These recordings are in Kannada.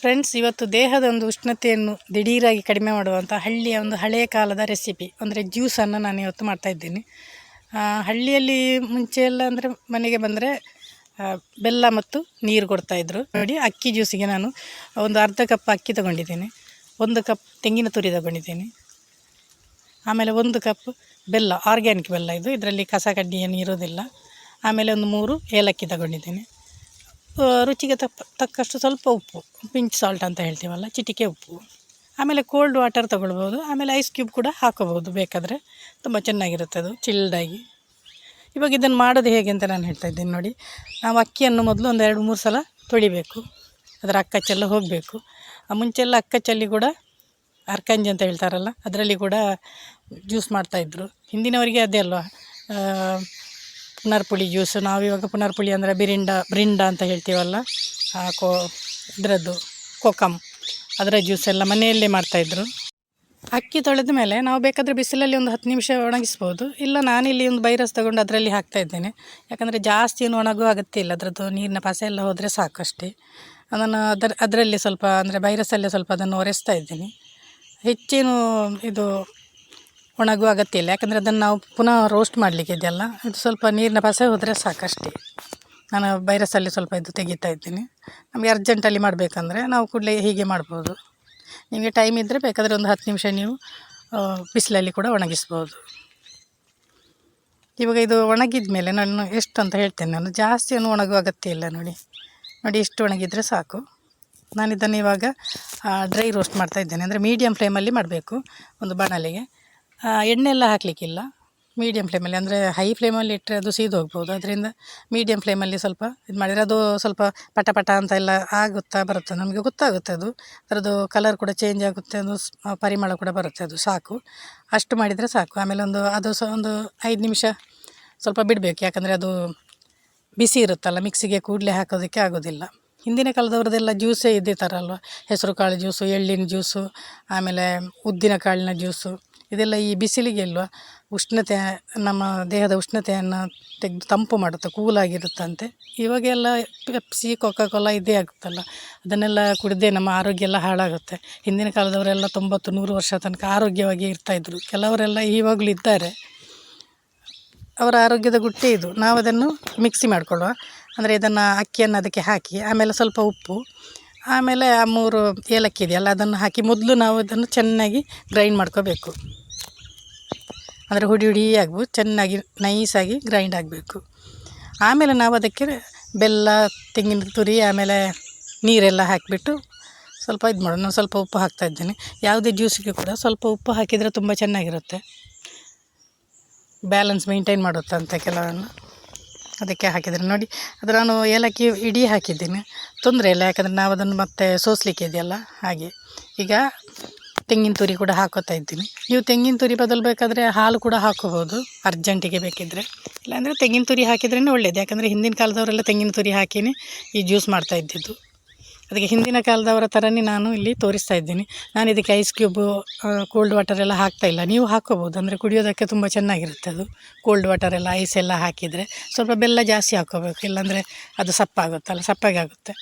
ಫ್ರೆಂಡ್ಸ್ ಇವತ್ತು ದೇಹದ ಒಂದು ಉಷ್ಣತೆಯನ್ನು ದಿಢೀರಾಗಿ ಕಡಿಮೆ ಮಾಡುವಂಥ ಹಳ್ಳಿಯ ಒಂದು ಹಳೆಯ ಕಾಲದ ರೆಸಿಪಿ ಅಂದರೆ ಜ್ಯೂಸನ್ನು ನಾನು ಇವತ್ತು ಮಾಡ್ತಾ ಇದ್ದೀನಿ. ಹಳ್ಳಿಯಲ್ಲಿ ಮುಂಚೆ ಎಲ್ಲ ಅಂದರೆ ಮನೆಗೆ ಬಂದರೆ ಬೆಲ್ಲ ಮತ್ತು ನೀರು ಕೊಡ್ತಾಯಿದ್ರು ನೋಡಿ, ಅಕ್ಕಿ ಜ್ಯೂಸಿಗೆ ನಾನು ಒಂದು ಅರ್ಧ ಕಪ್ ಅಕ್ಕಿ ತಗೊಂಡಿದ್ದೀನಿ, ಒಂದು ಕಪ್ ತೆಂಗಿನ ತುರಿ ತಗೊಂಡಿದ್ದೀನಿ, ಆಮೇಲೆ ಒಂದು ಕಪ್ ಬೆಲ್ಲ ಆರ್ಗ್ಯಾನಿಕ್ ಬೆಲ್ಲ ಇದು. ಇದರಲ್ಲಿ ಕಸ ಕಡ್ಡಿ ಏನು ಇರೋದಿಲ್ಲ ಆಮೇಲೆ ಒಂದು ಮೂರು ಏಲಕ್ಕಿ ತಗೊಂಡಿದ್ದೀನಿ. ರುಚಿಗೆ ತಕ್ಕ ತಕ್ಕಷ್ಟು ಸ್ವಲ್ಪ ಉಪ್ಪು, ಪಿಂಚ್ ಸಾಲ್ಟ್ ಅಂತ ಹೇಳ್ತೀವಲ್ಲ, ಚಿಟಿಕೆ ಉಪ್ಪು. ಆಮೇಲೆ ಕೋಲ್ಡ್ ವಾಟರ್ ತೊಗೊಳ್ಬೋದು, ಆಮೇಲೆ ಐಸ್ ಕ್ಯೂಬ್ ಕೂಡ ಹಾಕೋಬೋದು ಬೇಕಾದರೆ. ತುಂಬ ಚೆನ್ನಾಗಿರುತ್ತೆ ಅದು ಚಿಲ್ಡಾಗಿ ಇವಾಗ ಇದನ್ನು ಮಾಡೋದು ಹೇಗೆ ಅಂತ ನಾನು ಹೇಳ್ತಾ ಇದ್ದೀನಿ ನೋಡಿ. ನಾವು ಅಕ್ಕಿಯನ್ನು ಮೊದಲು ಒಂದು ಎರಡು, ಮೂರು ಸಲ ತೊಳಿಬೇಕು. ಅದರ ಅಕ್ಕಚ್ಚೆಲ್ಲ ಹೋಗಬೇಕು. ಆ ಮುಂಚೆಲ್ಲ ಅಕ್ಕಚ್ಚಲ್ಲಿ ಕೂಡ ಅರ್ಕಂಜಿ ಅಂತ ಹೇಳ್ತಾರಲ್ಲ, ಅದರಲ್ಲಿ ಕೂಡ ಜ್ಯೂಸ್ ಮಾಡ್ತಾಯಿದ್ರು ಹಿಂದಿನವರಿಗೆ ಅದೇ ಅಲ್ವಾ? ಪುನರ್ಪುಳಿ ಜ್ಯೂಸು. ನಾವು ಇವಾಗ ಪುನರ್ಪುಳಿ ಅಂದರೆ ಬಿರಿಂಡ, ಬ್ರಿಂಡ ಅಂತ ಹೇಳ್ತೀವಲ್ಲ ಕೋ, ಇದರದ್ದು ಕೋಕಮ್ ಅದರ ಜ್ಯೂಸ್ ಎಲ್ಲ ಮನೆಯಲ್ಲೇ ಮಾಡ್ತಾಯಿದ್ರು ಅಕ್ಕಿ ತೊಳೆದ ಮೇಲೆ ನಾವು ಬೇಕಾದರೆ ಬಿಸಿಲಲ್ಲಿ ಒಂದು ಹತ್ತು ನಿಮಿಷ ಒಣಗಿಸ್ಬೋದು. ಇಲ್ಲ ನಾನಿಲ್ಲಿ ಒಂದು ಬೈರಸ್ ತಗೊಂಡು ಅದರಲ್ಲಿ ಹಾಕ್ತಾ ಇದ್ದೇನೆ. ಯಾಕಂದರೆ ಜಾಸ್ತಿ ಏನು ಒಣಗುವ ಅಗತ್ಯ ಇಲ್ಲ. ಅದರದ್ದು ನೀರಿನ ಪಸೆ ಎಲ್ಲ ಹೋದರೆ ಸಾಕು ಅಷ್ಟೇ ಅದನ್ನು ಅದರ, ಅದರಲ್ಲಿ ಸ್ವಲ್ಪ ಅಂದರೆ ಬೈರಸಲ್ಲೇ ಸ್ವಲ್ಪ ಅದನ್ನು ಒರೆಸ್ತಾ ಇದ್ದೀನಿ. ಹೆಚ್ಚೇನು ಇದು ಒಣಗುವ ಅಗತ್ಯ ಇಲ್ಲ. ಯಾಕಂದರೆ ಅದನ್ನು ನಾವು ಪುನಃ ರೋಸ್ಟ್ ಮಾಡಲಿಕ್ಕೆ ಇದೆಯಲ್ಲ ಇದು ಸ್ವಲ್ಪ ನೀರಿನ ಪಸೆ ಹೋದರೆ ಸಾಕಷ್ಟೇ. ನಾನು ಬೈರಸಲ್ಲಿ ಸ್ವಲ್ಪ ಇದು ತೆಗಿತಾ ಇದ್ದೀನಿ. ನಮಗೆ ಅರ್ಜೆಂಟಲ್ಲಿ ಮಾಡಬೇಕಂದ್ರೆ ನಾವು ಕೂಡಲೇ ಹೀಗೆ ಮಾಡ್ಬೋದು. ನಿಮಗೆ ಟೈಮ್ ಇದ್ದರೆ ಬೇಕಾದರೆ ಒಂದು ಹತ್ತು ನಿಮಿಷ ನೀವು ಬಿಸಿಲಲ್ಲಿ ಕೂಡ ಒಣಗಿಸ್ಬೋದು. ಇವಾಗ ಇದು ಒಣಗಿದ ಮೇಲೆ ನಾನು ಎಷ್ಟು ಅಂತ ಹೇಳ್ತೇನೆ ನಾನು, ಜಾಸ್ತಿ ಏನು ಒಣಗುವ ಅಗತ್ಯ ಇಲ್ಲ ನೋಡಿ. ನೋಡಿ ಇಷ್ಟು ಒಣಗಿದರೆ ಸಾಕು. ನಾನು ಇದನ್ನು ಇವಾಗ ಡ್ರೈ ರೋಸ್ಟ್ ಮಾಡ್ತಾ ಇದ್ದೇನೆ. ಅಂದರೆ ಮೀಡಿಯಮ್ ಫ್ಲೇಮಲ್ಲಿ ಮಾಡಬೇಕು ಒಂದು ಬಾಣಲೆಗೆ. ಎಣ್ಣೆ ಎಲ್ಲ ಹಾಕಲಿಕ್ಕಿಲ್ಲ. ಮೀಡಿಯಮ್ ಫ್ಲೇಮಲ್ಲಿ ಅಂದರೆ ಹೈ ಫ್ಲೇಮಲ್ಲಿ ಇಟ್ಟರೆ ಅದು ಸೀದು ಹೋಗ್ಬೋದು. ಅದರಿಂದ ಮೀಡಿಯಮ್ ಫ್ಲೇಮಲ್ಲಿ ಸ್ವಲ್ಪ ಇದು ಮಾಡಿದರೆ ಅದು ಸ್ವಲ್ಪ ಪಟ ಪಟ ಅಂತ ಎಲ್ಲ ಆಗುತ್ತಾ ಬರುತ್ತೆ. ನಮಗೆ ಗೊತ್ತಾಗುತ್ತೆ ಅದು. ಅದರದ್ದು ಕಲರ್ ಕೂಡ ಚೇಂಜ್ ಆಗುತ್ತೆ ಅದು ಪರಿಮಳ ಕೂಡ ಬರುತ್ತೆ ಅದು. ಸಾಕು. ಅಷ್ಟು ಮಾಡಿದರೆ ಸಾಕು. ಆಮೇಲೆ ಒಂದು, ಅದು ಸಹ ಒಂದು ಐದು ನಿಮಿಷ ಸ್ವಲ್ಪ ಬಿಡಬೇಕು. ಯಾಕಂದರೆ ಅದು ಬಿಸಿ ಇರುತ್ತಲ್ಲ ಮಿಕ್ಸಿಗೆ ಕೂಡಲೇ ಹಾಕೋದಕ್ಕೆ ಆಗೋದಿಲ್ಲ. ಹಿಂದಿನ ಕಾಲದವ್ರದ್ದೆಲ್ಲ ಜ್ಯೂಸೇ ಇದ್ದೇ ಥರ ಅಲ್ವಾ ಹೆಸರು ಕಾಳು ಜ್ಯೂಸು, ಎಳ್ಳಿನ ಜ್ಯೂಸು, ಆಮೇಲೆ ಉದ್ದಿನ ಕಾಳಿನ ಜ್ಯೂಸು, ಇದೆಲ್ಲ ಈ ಬಿಸಿಲಿಗೆ ಅಲ್ವಾ? ಉಷ್ಣತೆ, ನಮ್ಮ ದೇಹದ ಉಷ್ಣತೆಯನ್ನು ತೆಗೆದು ತಂಪು ಮಾಡುತ್ತೆ, ಕೂಲಾಗಿರುತ್ತಂತೆ. ಇವಾಗೆಲ್ಲ ಪೆಪ್ಸಿ ಕೊಕಾ ಕೋಲಾ ಇದೇ ಆಗುತ್ತಲ್ಲ? ಅದನ್ನೆಲ್ಲ ಕುಡಿದೇ ನಮ್ಮ ಆರೋಗ್ಯ ಎಲ್ಲ ಹಾಳಾಗುತ್ತೆ. ಹಿಂದಿನ ಕಾಲದವರೆಲ್ಲ ತೊಂಬತ್ತು, ನೂರು ವರ್ಷ ತನಕ ಆರೋಗ್ಯವಾಗಿ ಇರ್ತಾಯಿದ್ರು ಕೆಲವರೆಲ್ಲ ಇವಾಗಲೂ ಇದ್ದಾರೆ. ಅವರ ಆರೋಗ್ಯದ ಗುಟ್ಟೆ ಇದು. ನಾವು ಅದನ್ನು ಮಿಕ್ಸಿ ಮಾಡಿಕೊಳ್ಳುವ. ಅಂದರೆ ಇದನ್ನು ಅಕ್ಕಿಯನ್ನು ಅದಕ್ಕೆ ಹಾಕಿ, ಆಮೇಲೆ ಸ್ವಲ್ಪ ಉಪ್ಪು, ಆಮೇಲೆ ಆ ಮೂರು ಏಲಕ್ಕಿ ಇದೆಯಲ್ಲ, ಅದನ್ನು ಹಾಕಿ ಮೊದಲು ನಾವು ಅದನ್ನು ಚೆನ್ನಾಗಿ ಗ್ರೈಂಡ್ ಮಾಡ್ಕೋಬೇಕು. ಅಂದರೆ ಹುಡಿ ಹುಡಿ ಆಗ್ಬೋದು, ಚೆನ್ನಾಗಿ ನೈಸಾಗಿ ಗ್ರೈಂಡ್ ಆಗಬೇಕು. ಆಮೇಲೆ ನಾವು ಅದಕ್ಕೆ ಬೆಲ್ಲ, ತೆಂಗಿನ ತುರಿ, ಆಮೇಲೆ ನೀರೆಲ್ಲ ಹಾಕಿಬಿಟ್ಟು ಸ್ವಲ್ಪ ಇದು ಮಾಡೋಣ. ನಾನು ಸ್ವಲ್ಪ ಉಪ್ಪು ಹಾಕ್ತಾ ಇದ್ದೇನೆ. ಯಾವುದೇ ಜ್ಯೂಸಿಗೆ ಕೂಡ ಸ್ವಲ್ಪ ಉಪ್ಪು ಹಾಕಿದರೆ ತುಂಬ ಚೆನ್ನಾಗಿರುತ್ತೆ. ಬ್ಯಾಲೆನ್ಸ್ ಮೇಂಟೈನ್ ಮಾಡುತ್ತಂತೆ ಕೆಲವನ್ನು ಅದಕ್ಕೆ ಹಾಕಿದರೆ. ನೋಡಿ ಅದು ನಾನು ಏಲಕ್ಕಿ ಇಡೀ ಹಾಕಿದ್ದೀನಿ. ತೊಂದರೆ ಇಲ್ಲ, ಯಾಕಂದರೆ ನಾವು ಅದನ್ನು ಮತ್ತೆ ಸೋಸಲಿಕ್ಕೆ ಇದೆಯಲ್ಲ, ಹಾಗೆ. ಈಗ ತೆಂಗಿನ ತುರಿ ಕೂಡ ಹಾಕೋತಾ ಇದ್ದೀನಿ. ನೀವು ತೆಂಗಿನ ತುರಿ ಬದಲು ಬೇಕಾದರೆ ಹಾಲು ಕೂಡ ಹಾಕೋಬೋದು ಅರ್ಜೆಂಟಿಗೆ ಬೇಕಿದ್ದರೆ ಇಲ್ಲಾಂದರೆ ತೆಂಗಿನ ತುರಿ ಹಾಕಿದ್ರೇ ಒಳ್ಳೆಯದು ಯಾಕಂದರೆ ಹಿಂದಿನ ಕಾಲದವರೆಲ್ಲ ತೆಂಗಿನ ತುರಿ ಹಾಕಿನೇ, ಈ ಜ್ಯೂಸ್ ಮಾಡ್ತಾ ಇದ್ದಿದ್ದು. ಅದಕ್ಕೆ ಹಿಂದಿನ ಕಾಲದವರ ಥರನೇ ನಾನು ಇಲ್ಲಿ ತೋರಿಸ್ತಾ ಇದ್ದೀನಿ. ನಾನು ಇದಕ್ಕೆ ಐಸ್ ಕ್ಯೂಬು ಕೋಲ್ಡ್ ವಾಟರ್ ಎಲ್ಲ ಹಾಕ್ತಾ ಇಲ್ಲ. ನೀವು ಹಾಕೋಬೋದು ಅಂದರೆ ಕುಡಿಯೋದಕ್ಕೆ ತುಂಬ ಚೆನ್ನಾಗಿರುತ್ತೆ ಅದು. ಕೋಲ್ಡ್ ವಾಟರ್ ಎಲ್ಲ ಐಸ್ ಎಲ್ಲ ಹಾಕಿದರೆ ಸ್ವಲ್ಪ ಬೆಲ್ಲ ಜಾಸ್ತಿ ಹಾಕೋಬೇಕು ಇಲ್ಲಾಂದರೆ ಅದು ಸಪ್ಪಾಗುತ್ತಲ್ಲ, ಸಪ್ಪಾಗಿ ಆಗುತ್ತೆ.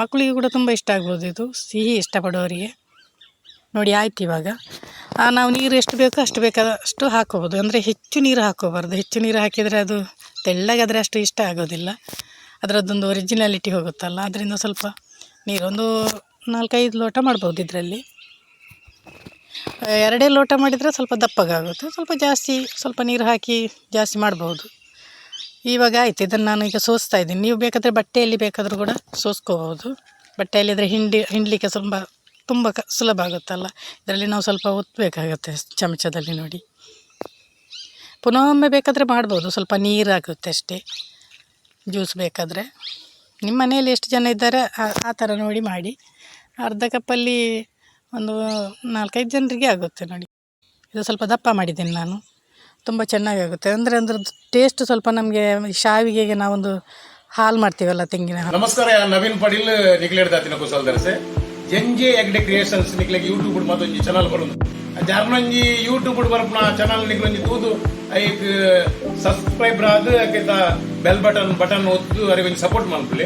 ಮಕ್ಕಳಿಗೆ ಕೂಡ ತುಂಬ ಇಷ್ಟ ಆಗ್ಬೋದು ಇದು. ಸಿಹಿ ಇಷ್ಟಪಡೋರಿಗೆ. ನೋಡಿ, ಆಯ್ತು ಇವಾಗ. ನಾವು ನೀರು ಎಷ್ಟು ಬೇಕೋ ಅಷ್ಟು ಬೇಕಾದಷ್ಟು ಹಾಕೋಬೋದು ಅಂದರೆ ಹೆಚ್ಚು ನೀರು ಹಾಕೋಬಾರ್ದು ಹೆಚ್ಚು ನೀರು ಹಾಕಿದರೆ ಅದು ತೆಳ್ಳಗಾದರೆ ಅಷ್ಟು ಇಷ್ಟ ಆಗೋದಿಲ್ಲ. ಅದರದ್ದೊಂದು ಒರಿಜಿನಾಲಿಟಿ ಹೋಗುತ್ತಲ್ಲ. ಅದರಿಂದ ಸ್ವಲ್ಪ ನೀರು ಒಂದು ನಾಲ್ಕೈದು ಲೋಟ ಮಾಡ್ಬೋದು ಇದರಲ್ಲಿ. ಎರಡೇ ಲೋಟ ಮಾಡಿದರೆ ಸ್ವಲ್ಪ ದಪ್ಪಗಾಗುತ್ತೆ. ಸ್ವಲ್ಪ ಜಾಸ್ತಿ, ಸ್ವಲ್ಪ ನೀರು ಹಾಕಿ ಜಾಸ್ತಿ ಮಾಡ್ಬೋದು. ಇವಾಗ ಆಯ್ತು. ಇದನ್ನು ನಾನು ಈಗ ಸೋಸ್ತಾ ಇದ್ದೀನಿ. ನೀವು ಬೇಕಾದರೆ ಬಟ್ಟೆಯಲ್ಲಿ ಬೇಕಾದರೂ ಕೂಡ ಸೋಸ್ಕೋಬೋದು. ಬಟ್ಟೆಯಲ್ಲಿ ಇದ್ರೆ ಹಿಂಡಿ, ಹಿಂಡಲಿಕ್ಕೆ ಸ್ವಲ್ಪ, ತುಂಬ ಕ, ಸುಲಭ ಆಗುತ್ತಲ್ಲ. ಇದರಲ್ಲಿ ನಾವು ಸ್ವಲ್ಪ ಒತ್ತಬೇಕಾಗತ್ತೆ ಚಮಚದಲ್ಲಿ ನೋಡಿ. ಪುನಃ ಒಮ್ಮೆ ಬೇಕಾದರೆ ಮಾಡ್ಬೋದು. ಸ್ವಲ್ಪ ನೀರು ಆಗುತ್ತೆ ಅಷ್ಟೇ. ಜ್ಯೂಸ್ ಬೇಕಾದರೆ. ನಿಮ್ಮ ಮನೆಯಲ್ಲಿ ಎಷ್ಟು ಜನ ಇದ್ದಾರೆ? ಆ- ಥರ ನೋಡಿ ಮಾಡಿ. ಅರ್ಧ ಕಪ್ಪಲ್ಲಿ ಒಂದು ನಾಲ್ಕೈದು ಜನರಿಗೆ ಆಗುತ್ತೆ ನೋಡಿ. ಇದು ಸ್ವಲ್ಪ ದಪ್ಪ ಮಾಡಿದ್ದೀನಿ ನಾನು. ತುಂಬ ಚೆನ್ನಾಗಿ ಆಗುತ್ತೆ. ಅಂದರೆ ಅಂದ್ರೆ ಟೇಸ್ಟ್ ಸ್ವಲ್ಪ ನಮಗೆ ಶಾವಿಗೆಗೆ ನಾವೊಂದು ಹಾಲು ಮಾಡ್ತೀವಲ್ಲ ತೆಂಗಿನ ನಮಸ್ಕಾರ ನವೀನ್ ಪಡೀಲ್ ನಿಕ್ಲೇಡ್ ದಾತಿನ ಕುಸಲ್ ದರ್ಸೆ ಜಂಜೆ ಎಗ್ಡೆ ಕ್ರಿಯೇಷನ್ಸ್ ನಿಕ್ಲೆಗ್ ಯೂಟ್ಯೂಬ್ ಮತ್ತೊಂಜಿ ಚಾನಲ್ ಬರೋದು ಜಾರ್ನಂಜಿ ಯೂಟ್ಯೂಬ್ ಬರ್ಪುನ ಚಾನಲ್ ನಿಕ್ಲೊಂಜಿ ತೂದು ಐಕ್ ಸಬ್ಸ್ಕ್ರೈಬರ್ ಆದ್ ಬೆಲ್ ಬಟನ್ ಬಟನ್ ಒತ್ತು ಅರಿವಿನ ಸಪೋರ್ಟ್ ಮಾಡ್ಕೊಳ್ಳಿ